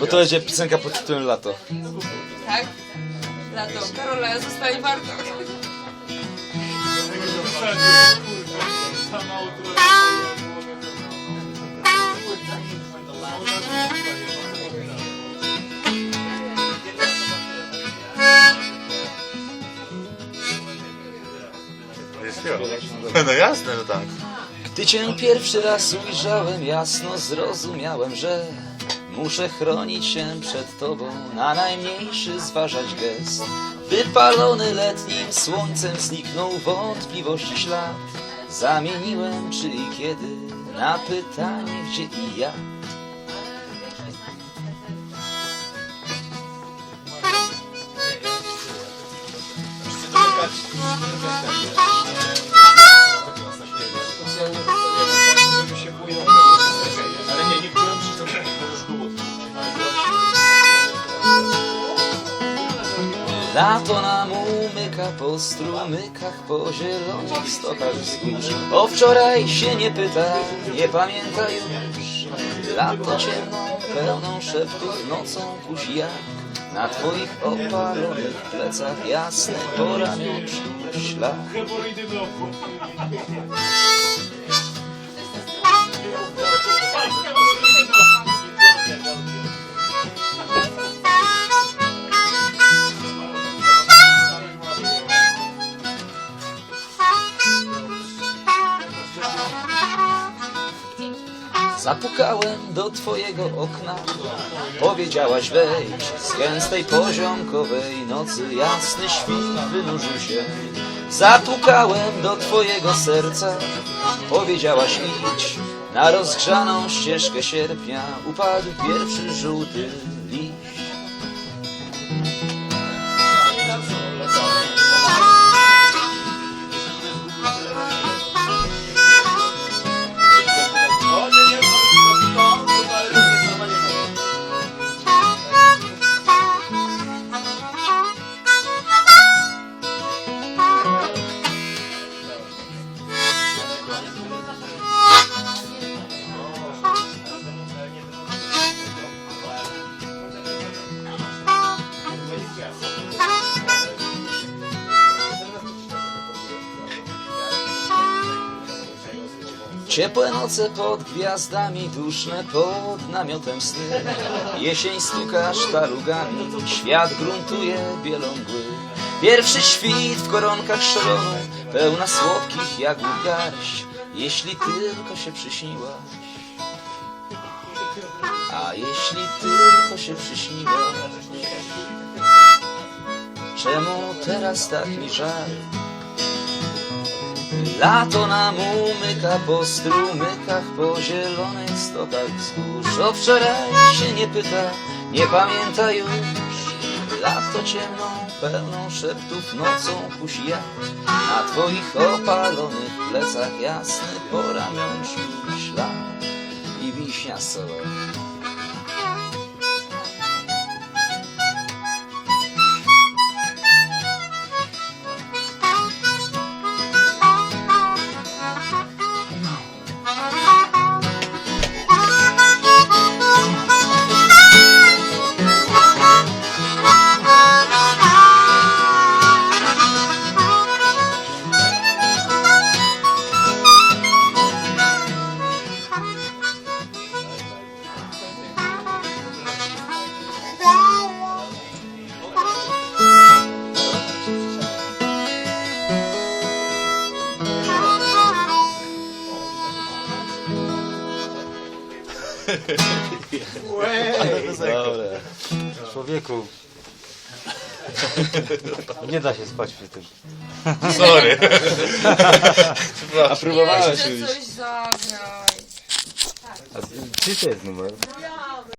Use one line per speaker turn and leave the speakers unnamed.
Bo to będzie piosenka pod tytułem Lato.
Tak? Lato. Karola, zostaje warto.
Jest miło. No jasne, że tak.
Gdy cię pierwszy raz ujrzałem, jasno zrozumiałem, że muszę chronić się przed tobą, na najmniejszy zważać gest. Wypalony letnim słońcem zniknął wątpliwości ślad. Zamieniłem czy i kiedy na pytanie gdzie i jak. Lato nam umyka po strumykach, po zielonych stokach wzgórz. O wczoraj się nie pyta, nie pamięta już. Lato ciemną, pełną szeptów nocą kusi jak na twoich opalonych plecach jasny po ramionczku ślad. Zapukałem do twojego okna, powiedziałaś wejdź z gęstej poziomkowej nocy, jasny świt wynurzył się. Zapukałem do twojego serca, powiedziałaś idź, na rozgrzaną ścieżkę sierpnia. Upadł pierwszy żółty Ciepłe noce pod gwiazdami, duszne pod namiotem sny. Jesień stuka sztalugami, świat gruntuje bielą mgły. Pierwszy świt w koronkach szalonu, pełna słodkich jagód garść. Jeśli tylko się przyśniłaś, a jeśli tylko się przyśniłaś, czemu teraz tak mi żal? Lato nam umyka po strumykach, po zielonych stokach wzgórz. O wczoraj się nie pyta, nie pamięta już. Lato ciemną, pełną szeptów nocą kusi jak na twoich opalonych plecach jasny po ramionczku ślad i wiśnia z sobą.
Dobra. Człowieku. Nie da się spać przy tym.
Sorry.
A próbowałeś
Jeszcze
już.
coś zagraj.
A czy to jest numer?